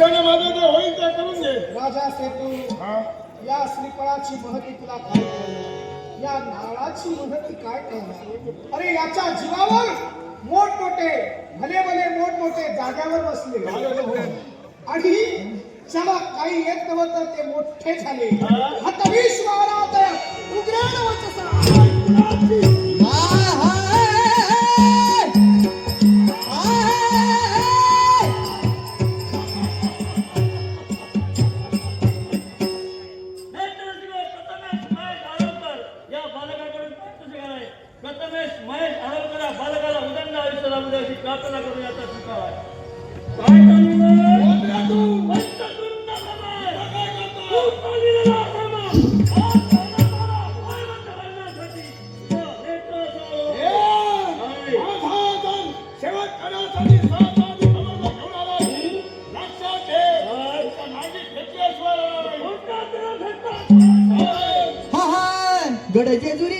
तुझ्याने माझं जे होईल ते करून घे. राजा सेतू हा. या श्रीफळाची महती तुला काय कळणार या नारळाची महती काय कळणार अरे याच्या जीवावर मोठमोठे भले भले मोठमोठे जाग्यावर बसले. आणि ज्याला काही येत नव्हतं ते मोठे झाले. हतविष महाराज उग्राण वचसा. प्रथमेश महेश आरोलकर बालकाला उदंड आयुष्य लाभू द्यावी अशी प्रार्थना करून याचा स्वीकार आहे काय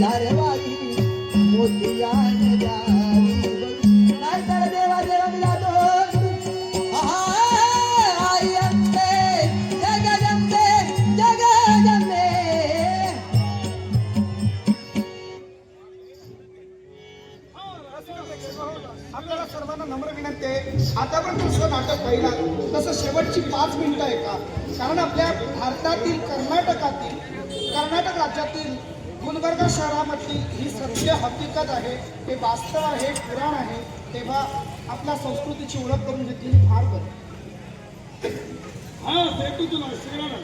नाती मोतिया देवा देवा आपल्याला सर्वांना नम्र विनंती आहे. आता पण दुसरं नाटक पाहिला. तसं शेवटची पाच मिनिटं आहे का? कारण आपल्या भारतातील कर्नाटकातील कर्नाटक राज्यातील गुलबर्गा शहरामधली ही सत्य हकीकत आहे हे वास्तव आहे पुराण आहे तेव्हा आपल्या संस्कृतीची ओळख करून घेतली ही फार बरं. हा सेतू तुला श्रीराम.